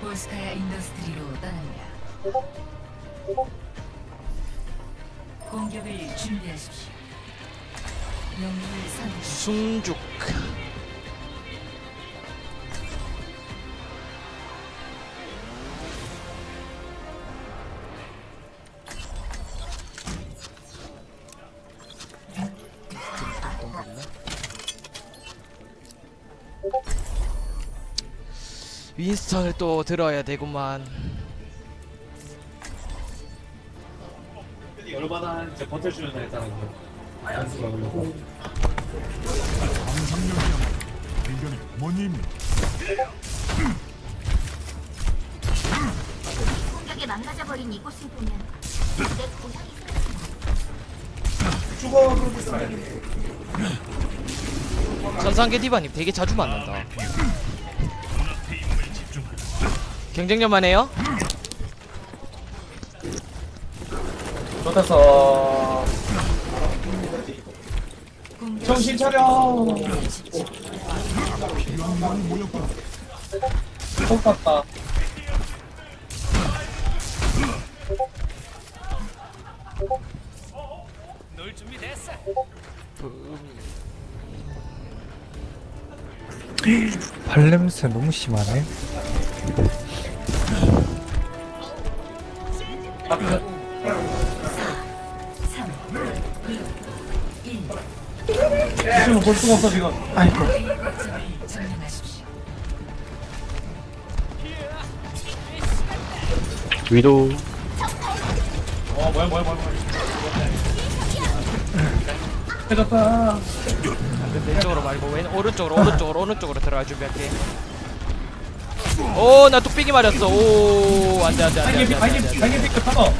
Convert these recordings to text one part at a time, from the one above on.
볼스카야 인더스트리로 떠납니다. 공격을 준비하십시오. 영웅을 선택하십시오. 숭죽 윈스턴을 또 들어야 되구만 열받아 이제 버텨주는 애 있다는 거. 연습을 하려고. 의견이 뭐님? 공격에 망가져버린 이곳을 보면 내 고향이 전상계 디바님 되게 자주 만난다 경쟁력만 해요? 공격 정신 차려. 똑같다. 발냄새 너무 심하네. 볼 수가 없어 지금. 아이고. 위도 어 뭐야 뭐야 뭐야 뭐야. 해졌다. 왼쪽으로 말고 왼 오른쪽으로 오른쪽으로 오른쪽으로 들어가 준비할게 오 나 뚝배기 맞았어 오 안돼 안돼 안돼 안돼 아이게 안돼 아이게 피크 타고.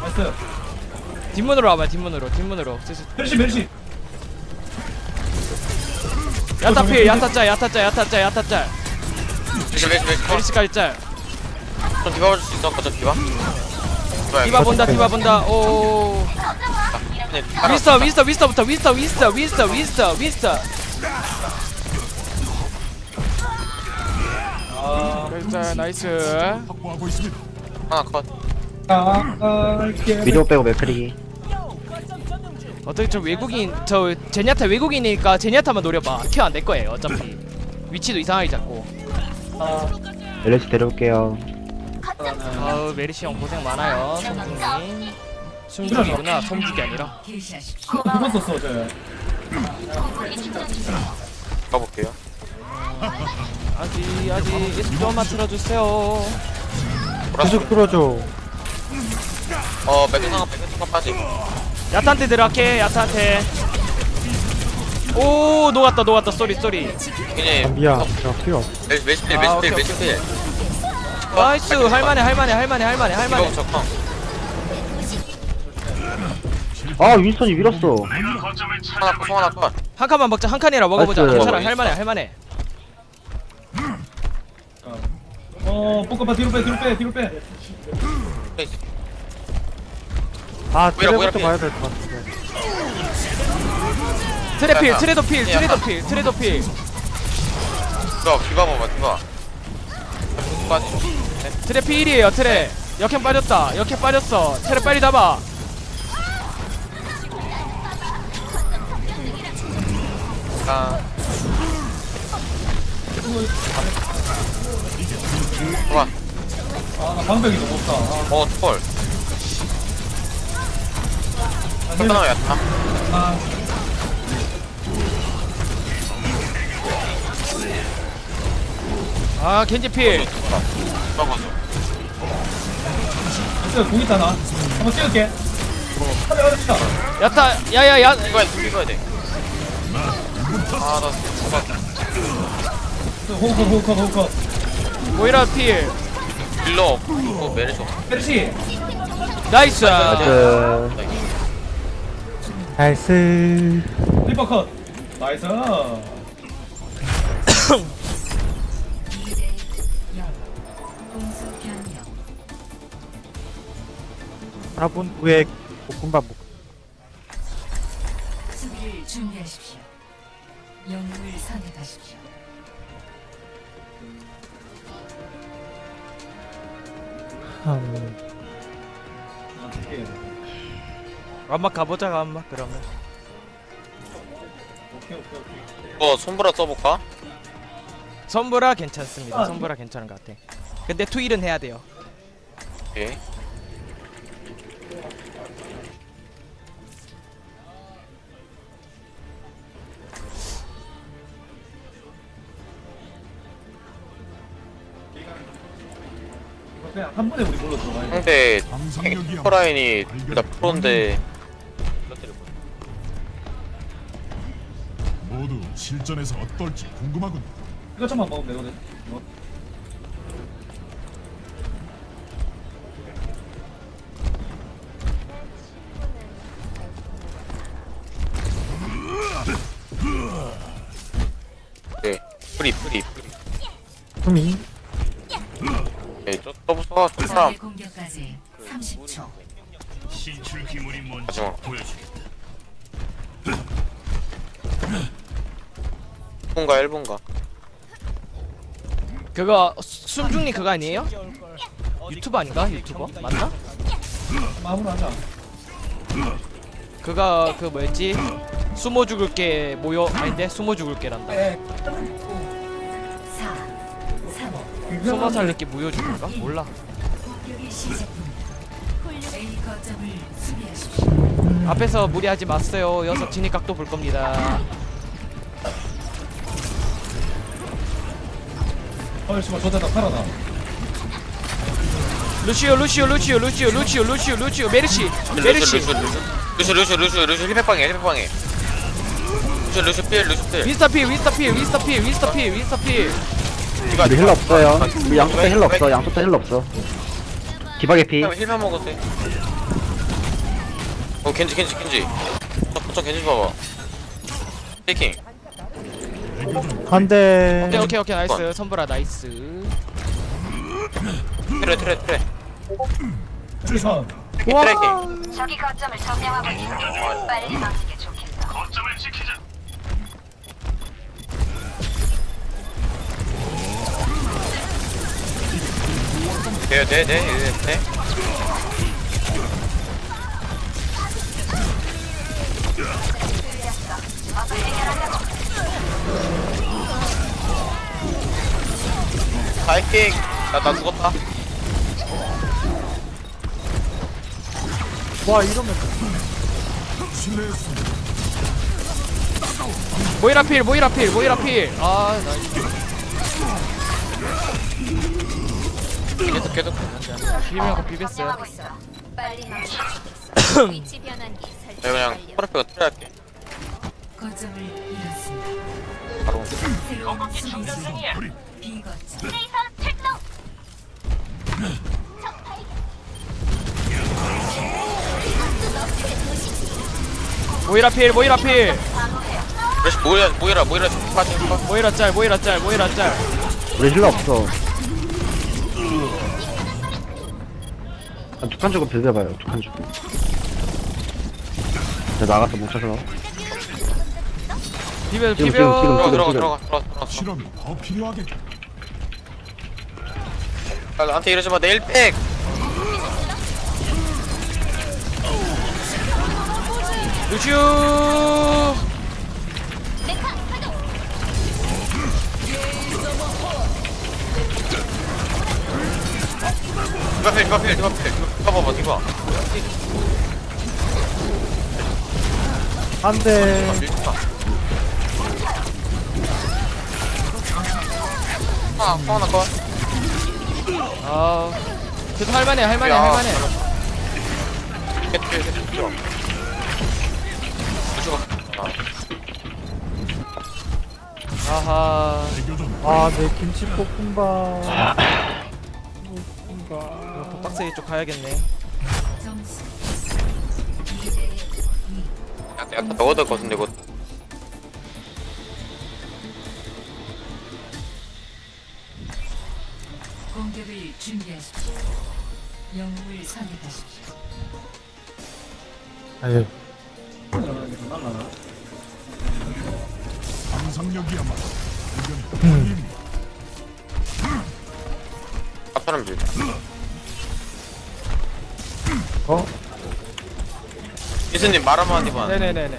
나이스. 뒷문으로 와봐 뒷문으로 뒷문으로 슬슬. 멜시 멜시. 야타필 야타 짤 야타 짤 야타 짤 야타짤. 맥스 맥스 맥스 메리스까지 짤. 좀 디바 볼수 있어? 거저 디바? 디바 본다 디바 본다. 오. 네, 팔아. 윈스터 윈스터 윈스터부터 윈스터 윈스터 윈스터 윈스터 윈스터. 아. 짤 나이스. 확보하고 있습니다. 하나 컷 아. 위도 빼고 맥크리 어떻게 저 외국인 저 제니아타 외국인이니까 제니아타만 노려봐. 케어 안 될 거예요 어차피. 위치도 이상하게 잡고. 엘리시 데려올게요. 아우 메리시 형 고생 많아요 송중님 숨죽이구나 섬죽이 아니라. 두번 썼어 저. 가볼게요. 아직 아직 예수 좀만 틀어주세요. 계속 끌어줘. 어 상황 빠지 야타한테 들어갈게 야타한테 오 녹았다 녹았다 쏘리 쏘리 아, 그냥 미안. 저 필요 없어. 필 아, 필 오케이, 메시 필 나이스 할만해 할만해 할만해 할만해 할만해 아 윈스턴이 밀었어 하나 컷 하나 컷 한 칸만 먹자 한 칸이라 먹어보자 나이스. 괜찮아 할만해 할만해 어 뽀까빠 뒤로 빼 뒤로 빼 뒤로 빼. 아, 뭐야, 뭐야, 트레부터 뭐야. 봐야 될 것 같은데. 트레필 트레도필 트레도필 트레도필. 디바 디바 봐봐 디바. 빠지 트레 필이에요 트레. 역행 빠졌다 역행 빠졌어. 트레 빨리 잡아. 아. 좋아 아나 방벽이 너무 없다. 아, 어 톨. 끝나야 다 아. 아 겐지 필 먹었어 됐어 공 있다 나. 한번 찍을게. 하자. 야타 야야 야 이거 해야 돼 이거 해야 돼 아나 진짜 호흡 호흡 호흡 호흡. 모이라 필 딜러 없고 메르시 없고 멜시. 나이스 그 나이스. 리퍼 컷. 나이스. 4분 후에 볶음밥 먹 수비를 준비하십시오. 영웅을 선택하십시오. 음, 오케이 안막 가보자 안막 그러면. 이거 손보라 써볼까? 선보라 괜찮습니다. 선보라 괜찮은 것 같아. 근데 투일은 해야 돼요. 오케이. 그냥 한 번에 우리 물로 들어가야 돼? 상대 상상력이야. 슈퍼라인이 둘다 프로인데 모두 실전에서 어떨지 궁금하군. 이거 좀만 먹으면 되거든. 이거. 네 프리 프리 프리. 네 저 서브서가 저 사람. 적의 공격까지 분가 1분가 그거 숨중님 그거 아니에요? 유튜버 아닌가? 유튜버? 맞나? 마무리 하자 그가 그 뭐였지? 수모 죽을게 모여 아닌데 수모 죽을게란다 에 4, 3, 수모 살릴게 모여 죽을까? 몰라 공격의 시작입니다. A 거점을 수비하십시오. 앞에서 무리하지 마세요. 여섯 진입각도 볼 겁니다. 어 씨발 저대다 살아나 루시오 루시오 루시오 루시오 루시오 루시오 루시오. 메르시 메르시. 루슈 루슈 루슈 루슈 힐팩방해 힐팩방해 루슈 루슈 필 루슈 필. 윈스터 필 윈스터 필 윈스터 필 윈스터 필 윈스터 필. 우리 힐러 없어요. 우리 양쪽 다 힐러 없어. 양쪽 다 힐러 없어. 디바 개피. 힐팩 먹었어 어 겐지 겐지 겐지. 저 겐지 봐봐. 테이킹. 한대. 오케이 오케이 오케이. 나이스. 선보라 나이스. 트레 트레 트레. 트래킹 저기 거점을 점령하고 있어. 빨리 막는 게 좋겠어. 돼요 돼요 돼요 돼 파이팅 나나 죽었다 와 이러면. 모이라 필 모이라 필 모이라 필아 나이스 계속 계속 비비면 비볐어요. 빨리. 위치 변환기 설정 내가 그냥 완료. 프로페가 트레 할게 거점을 잃었습니다. 바로 새로운 비 B 거점. 모이라 필 모이라 필 그래서 모이라 모이라 모이라 파이팅 모이라 짤 모이라 짤 모이라 짤 우리 힐러 없어. 아, tuk한 주고 빌려봐요. tuk한 주고. 저 나가서 못 찾아. 비벼 지금, 비벼 들어가 들어가. 들어가 들어가 들어가 실험이 더 필요하겠다. 아, 나한테 이러지 마 내일 팩. 루슈. 디바 필 디바 필 디바 필 디바 봐봐 디바 한대. 밀지마 아 하나 거 아 그래도 할만해 할만해 야. 할만해. 아 아하. 대교전 아내 김치 볶음밥. 이거 빡세게 쪽 가야겠네. 점수 2대 2. 약간 약간 넣어야 될것 같은데 이거 공격을 준비하십시오. 영웅을 선택하십시오. 아유 상상력이야말로. 앞사람 밀자 어? 미스님 말 한마디만 네네네네.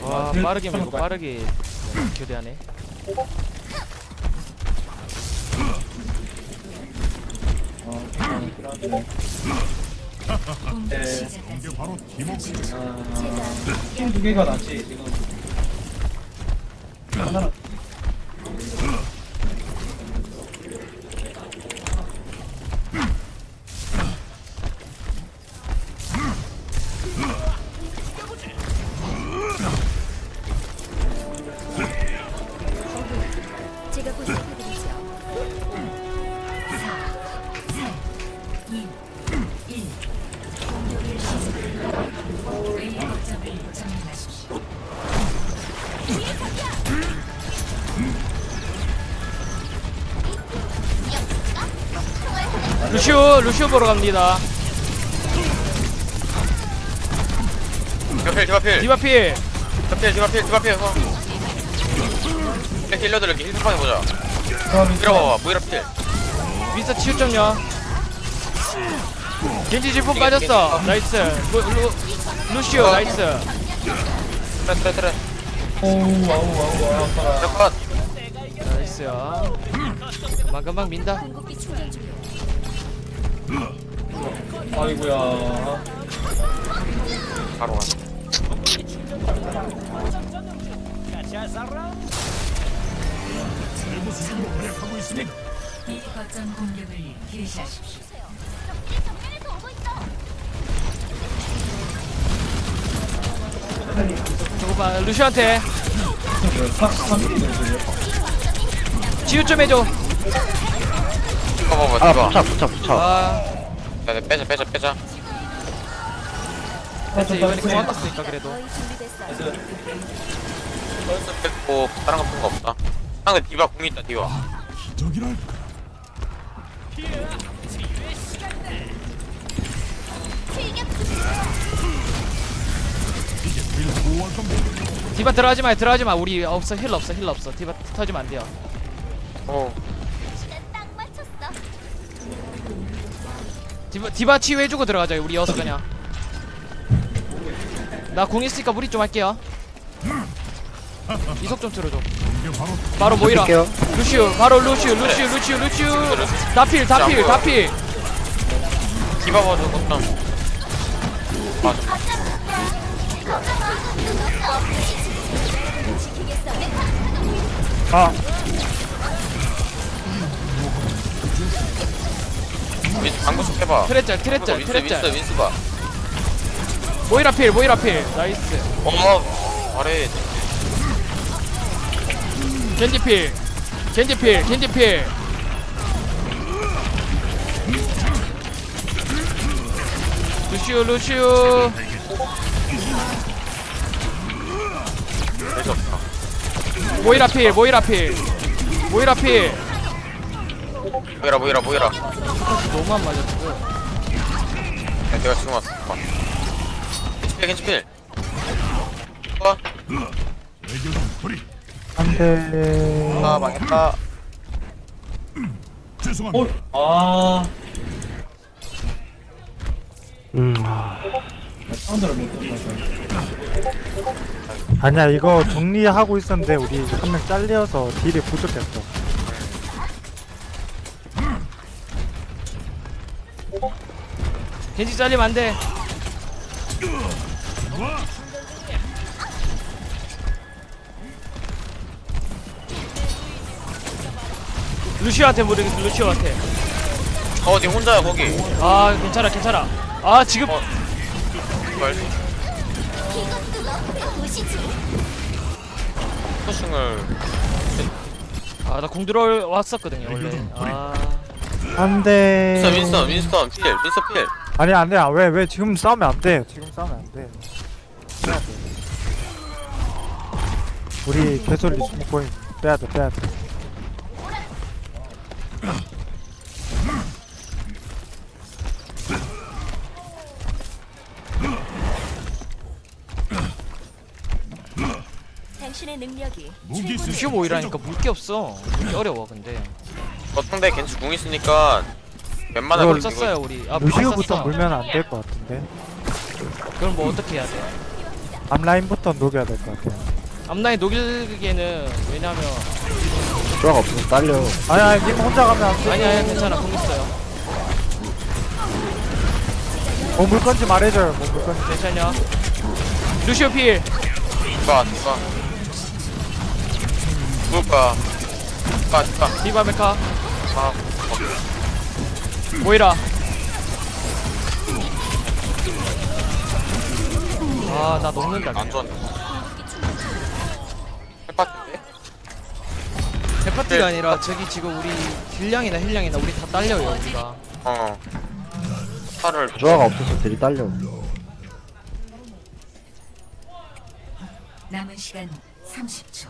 와 빠르게 밀고 빠르게 교대하네. 어 네. 바로 팀워크. 팀두 개가 낫지 지금 하나 제 루시오 보러 갑니다. 디바필 디바필 디바필. 디바필 디바필 디바필 어. 이렇게 힐러들 이렇게 힐빵 해보자 그럼 밀어봐봐 무이라 필 미스터 치유 좀요. 겐지 질풍 빠졌어. 나이스. 루, 루, 루시오 나이스. 트레 트레 트레 오우 아우 아우 아우 아파라 컷 나이스요. 금방 금방 민다. 아이고야 바로 가 거점 공격을 개시하십시오. 있어. 저거 봐 루시오한테 3일이네 지금 치유 좀 해줘. 디바봐봐 아 디바 붙여 붙여 붙여 아, 야, 야, 빼자 빼자 빼자 됐어 이번에 공왔었으니까 그래도. 거의 준비됐어요. 펄스 뺐고 다른 거 푼거 없다 상대 디바 궁 있다 디바. 디바 들어가지 마, 들어가지 마. 우리 없어 힐 없어 힐 없어. 디바 터지면 안 돼요. 오 디바 디바 치유해주고 들어가자. 우리 여섯 그냥. 나공 있으니까 무리 좀 할게요. 이속 좀 틀어줘. 바로 모이라. 루시우, 바로 루시우, 루시우, 루시우, 루시우. 다필, 다필, 다필. 디바 봐줘 그럼 맞아 아 윈스 방구 좀 해봐 트레짤, 트레짤, 윈스 윈스. 윈스 봐 모이라 필, 모이라 필. 나이스. 어 잘해 겐지 필. 겐지 필, 겐지 필. 루시우, 루시우. 될수 없다 모이라 필, 모이라 필. 모이라 필. 모이라 모이라 모이라 너무 안 맞았고. 야, 내가 지금 왔어 봐. 겐지필 겐지필 어? 안돼 아 망했다 죄송합니다. 어? 아 음 아. 사운드를 못 듣는다 아니야 이거 정리하고 있었는데 우리 한 명 잘려서 딜이 부족했어 겐지 잘리면 안 돼. 루시오한테 모르겠어, 루시오한테. 어, 니 혼자야 거기. 아, 괜찮아, 괜찮아. 아, 지금 어. 말 포싱을 아, 나공 들어왔었거든요, 원래. 아, 안돼 윈스턴 윈스턴 윈스턴 필 윈스턴 필. 아니 안돼. 왜왜 지금 싸우면 안돼. 지금 싸우면 안돼. 우리 개솔리 스모코인 빼야돼 빼야돼. 당신의 능력이 무기 루시오 모이라니까 물 게 없어. 어려워, 근데. 어, 상대 겐지 궁 있으니까 웬만하면 이걸 이거 썼어요 우리. 아 루시우부터 썼어. 물면 안 될 것 같은데. 그럼 뭐 어떻게 해야 돼? 앞라인부터 녹여야 될 것 같아요. 앞라인 녹이기에는 왜냐면 조화가 없어서 딸려. 아니 아니 님 혼자 가면 안돼. 아니 아니 괜찮아. 공 있어요. 뭐물 건지 말해줘요. 뭐물 건지. 괜찮냐? 루시오 필. 디바 죽을 거야 디바 디바 디바 메카. 아 모이라. 아나 녹는다 안 좋았네 해봤는데? 대파티가 아니라 저기 지금 우리 딜량이나 힐량이나 우리 다 딸려요 우리가. 어. 팔을. 조화가 없어서 들이 딸려. 남은 시간 30초.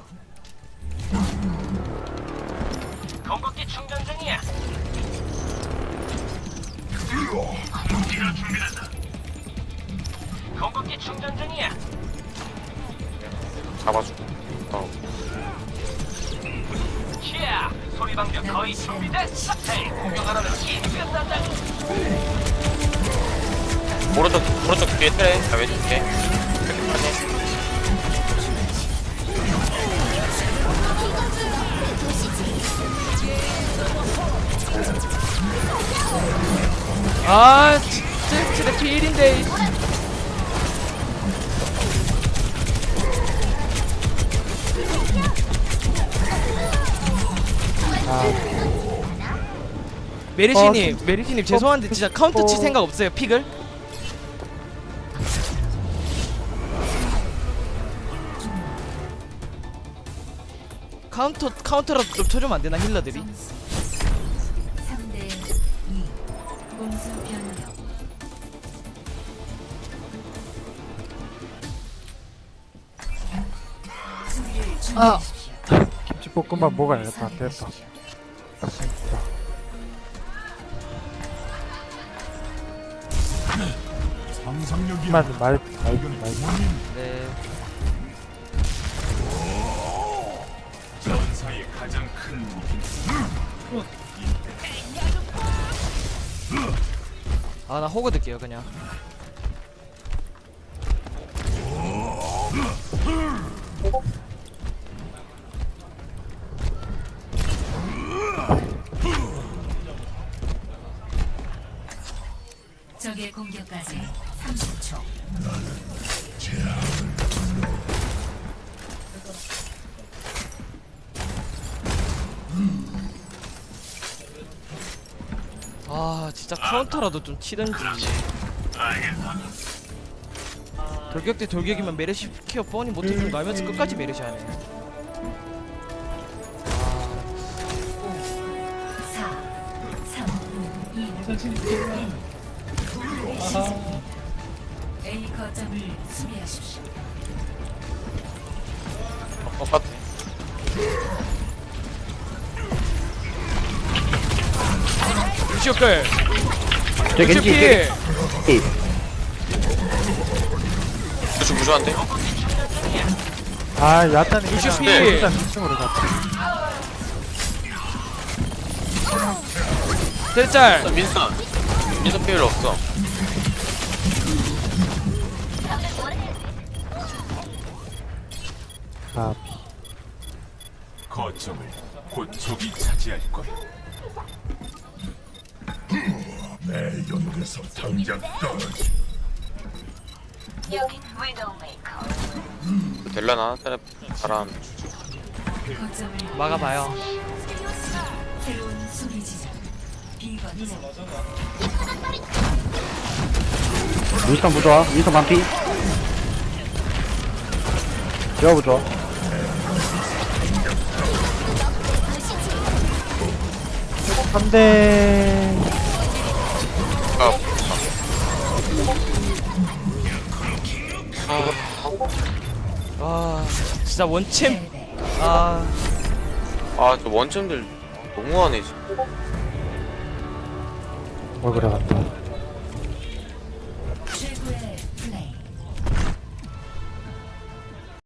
잡아줘. 어. 남은 시간 오른쪽 오른쪽 뒤에 트레 아 왼쪽 뒤에 아 진짜 진짜 필인데 메리시님 메리시님 죄송한데 진짜 카운터 칠 생각 없어요 픽을? 카운터 카운터라도 좀 쳐주면 안 되나 힐러들이? 준비하십시오. 김치볶음밥 먹어야겠다 됐다 맛있다 상상력이 말 말, 말, 말. 네. 전사의 가장 큰 무기 아 나 호그 들게요 그냥 적 아 진짜 카운터라도 좀 치든지 돌격 대 돌격이면 메르시 케어 뻔히 못해주는 거 알면서 끝까지 메르시 하네 4, 3, 2, 천천히 뛰어. 아하. A 거점을 수비하십시오. 똑같 루시오 끌저 루시오 겐지 필 겐지. 루시 무서한데? 아 루시오 그냥 필. 일단 2층으로 갔다. 대짤. 민선. 민선 필요 없어. 아. 거점을 곧 적이 차지할 거야 내 연에서 당장 떨어지. 될라나? 테레 바람. 막아봐요. 새로운 수비 지점. B 거점. 윈스턴 반피. 조화 부좋아 안돼 아. 진짜 원챔. 아. 아 저 원점들 너무하네 지금 뭘 그래 간다